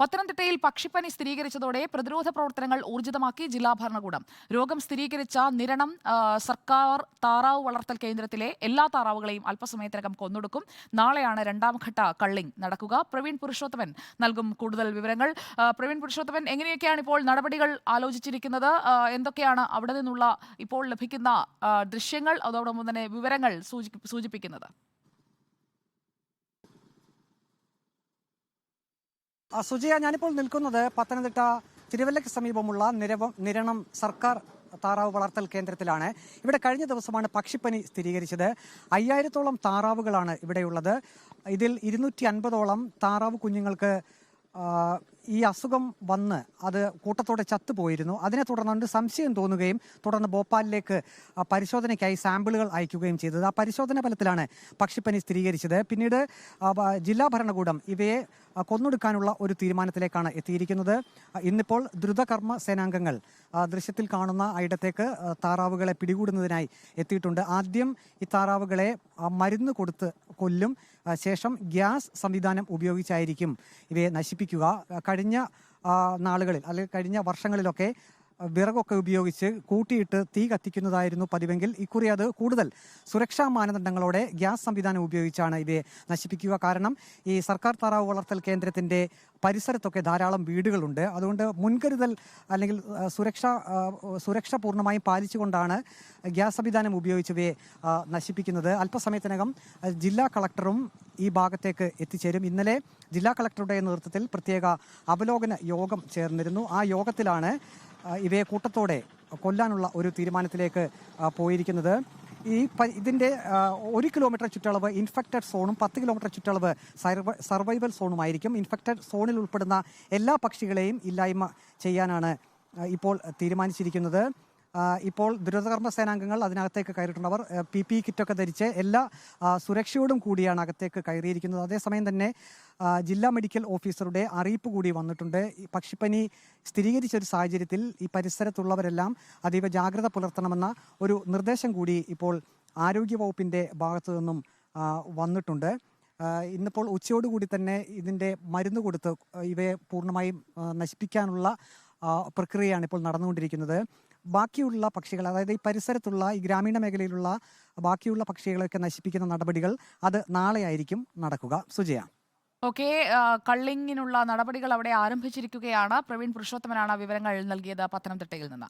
പത്തനംതിട്ടയിൽ പക്ഷിപ്പനി സ്ഥിരീകരിച്ചതോടെ പ്രതിരോധ പ്രവർത്തനങ്ങൾ ഊർജിതമാക്കി ജില്ലാ ഭരണകൂടം. രോഗം സ്ഥിരീകരിച്ച നിരണം സർക്കാർ താറാവ് വളർത്തൽ കേന്ദ്രത്തിലെ എല്ലാ താറാവുകളെയും അല്പസമയത്തിനകം കൊന്നൊടുക്കും. നാളെയാണ് രണ്ടാം ഘട്ട കള്ളിംഗ് നടക്കുക. പ്രവീൺ പുരുഷോത്തമൻ നൽകും കൂടുതൽ വിവരങ്ങൾ. പ്രവീൺ പുരുഷോത്തമൻ എങ്ങനെയൊക്കെയാണ് ഇപ്പോൾ നടപടികൾ ആലോചിച്ചിരിക്കുന്നത്? എന്തൊക്കെയാണ് അവിടെ നിന്നുള്ള ഇപ്പോൾ ലഭിക്കുന്ന ദൃശ്യങ്ങൾ? അതോടൊപ്പം തന്നെ വിവരങ്ങൾ സൂചി- സൂചിപ്പിക്കുന്നത്. സുജയ ഞാനിപ്പോൾ നിൽക്കുന്നത് പത്തനംതിട്ട തിരുവല്ലയ്ക്ക് സമീപമുള്ള നിരവം നിരണം സർക്കാർ താറാവ് വളർത്തൽ കേന്ദ്രത്തിലാണ്. ഇവിടെ കഴിഞ്ഞ ദിവസമാണ് പക്ഷിപ്പനി സ്ഥിരീകരിച്ചത്. അയ്യായിരത്തോളം താറാവുകളാണ് ഇവിടെയുള്ളത്. ഇതിൽ ഇരുന്നൂറ്റി അൻപതോളം താറാവ് കുഞ്ഞുങ്ങൾക്ക് ഈ അസുഖം വന്ന് അത് കൂട്ടത്തോടെ ചത്തുപോയിരുന്നു. അതിനെ തുടർന്നുകൊണ്ട് സംശയം തോന്നുകയും തുടർന്ന് ഭോപ്പാലിലേക്ക് പരിശോധനയ്ക്കായി സാമ്പിളുകൾ അയക്കുകയും ചെയ്തത്. ആ പരിശോധന ഫലത്തിലാണ് പക്ഷിപ്പനി സ്ഥിരീകരിച്ചത്. പിന്നീട് ജില്ലാ ഭരണകൂടം ഇവയെ കൊന്നൊടുക്കാനുള്ള ഒരു തീരുമാനത്തിലേക്കാണ് എത്തിയിരിക്കുന്നത്. ഇന്നിപ്പോൾ ദ്രുതകർമ്മ സേനാംഗങ്ങൾ ദൃശ്യത്തിൽ കാണുന്ന ഇടത്തേക്ക് താറാവുകളെ പിടികൂടുന്നതിനായി എത്തിയിട്ടുണ്ട്. ആദ്യം ഈ താറാവുകളെ മരുന്ന് കൊടുത്ത് കൊല്ലും ശേഷം ഗ്യാസ് സംവിധാനം ഉപയോഗിച്ചായിരിക്കും ഇവയെ നശിപ്പിക്കുക. കഴിഞ്ഞ നാളുകളിൽ അല്ലെങ്കിൽ കഴിഞ്ഞ വർഷങ്ങളിലൊക്കെ വിറകൊക്കെ ഉപയോഗിച്ച് കൂട്ടിയിട്ട് തീ കത്തിക്കുന്നതായിരുന്നു പതിവെങ്കിൽ ഇക്കുറി അത് കൂടുതൽ സുരക്ഷാ മാനദണ്ഡങ്ങളോടെ ഗ്യാസ് സംവിധാനം ഉപയോഗിച്ചാണ് ഇവയെ നശിപ്പിക്കുക. കാരണം ഈ സർക്കാർ താറാവ് വളർത്തൽ കേന്ദ്രത്തിന്റെ പരിസരത്തൊക്കെ ധാരാളം വീടുകളുണ്ട്. അതുകൊണ്ട് മുൻകരുതൽ അല്ലെങ്കിൽ സുരക്ഷ സുരക്ഷ പൂർണമായും പാലിച്ചുകൊണ്ടാണ് ഗ്യാസ് സംവിധാനം ഉപയോഗിച്ചവയെ നശിപ്പിക്കുന്നത്. അല്പസമയത്തിനകം ജില്ലാ കളക്ടറും ഈ ഭാഗത്തേക്ക് എത്തിച്ചേരും. ഇന്നലെ ജില്ലാ കളക്ടറുടെ നേതൃത്വത്തിൽ പ്രത്യേക അവലോകന യോഗം ചേർന്നിരുന്നു. ആ യോഗത്തിലാണ് ഇവയെ കൂട്ടത്തോടെ കൊല്ലാനുള്ള ഒരു തീരുമാനത്തിലേക്ക് പോയിരിക്കുന്നത്. ഈ ഇതിന്റെ ഒരു കിലോമീറ്റർ ചുറ്റളവ് ഇൻഫെക്റ്റഡ് സോണും പത്ത് കിലോമീറ്റർ ചുറ്റളവ് സർവ- സർവൈവൽ സോണുമായിരിക്കും. ഇൻഫെക്റ്റഡ് സോണിൽ ഉൾപ്പെടുന്ന എല്ലാ പക്ഷികളെയും ഇല്ലായ്മ ചെയ്യാനാണ് ഇപ്പോൾ തീരുമാനിച്ചിരിക്കുന്നത്. ഇപ്പോൾ ദുരിതകർമ്മ സേനാംഗങ്ങൾ അതിനകത്തേക്ക് കയറിയിട്ടുണ്ട് അവർ പി പി കിറ്റൊക്കെ ധരിച്ച് എല്ലാ സുരക്ഷയോടും കൂടിയാണ് അകത്തേക്ക് കയറിയിരിക്കുന്നത്. അതേസമയം തന്നെ ജില്ലാ മെഡിക്കൽ ഓഫീസറുടെ അറിയിപ്പ് കൂടി വന്നിട്ടുണ്ട്. പക്ഷിപ്പനി സ്ഥിരീകരിച്ച ഒരു സാഹചര്യത്തിൽ ഈ പരിസരത്തുള്ളവരെല്ലാം അതീവ ജാഗ്രത പുലർത്തണമെന്ന ഒരു നിർദ്ദേശം കൂടി ഇപ്പോൾ ആരോഗ്യവകുപ്പിന്റെ ഭാഗത്തു നിന്നും വന്നിട്ടുണ്ട്. ഇന്നിപ്പോൾ ഉച്ചയോടുകൂടി തന്നെ ഇതിന്റെ മരുന്ന് കൊടുത്ത് ഇവയെ പൂർണമായും നശിപ്പിക്കാനുള്ള പ്രക്രിയയാണ് ഇപ്പോൾ നടന്നുകൊണ്ടിരിക്കുന്നത്. ബാക്കിയുള്ള പക്ഷികൾ അതായത് ഈ പരിസരത്തുള്ള ഈ ഗ്രാമീണ മേഖലയിലുള്ള ബാക്കിയുള്ള പക്ഷികളെയൊക്കെ നശിപ്പിക്കുന്ന നടപടികൾ അത് നാളെയായിരിക്കും നടക്കുക. സുജയ. ഓക്കെ കള്ളിങ്ങിനുള്ള നടപടികൾ അവിടെ ആരംഭിച്ചിരിക്കുകയാണ്. പ്രവീൺ പുരുഷോത്തമനാണ് വിവരങ്ങൾ നൽകിയത് പത്തനംതിട്ടയിൽ നിന്ന്.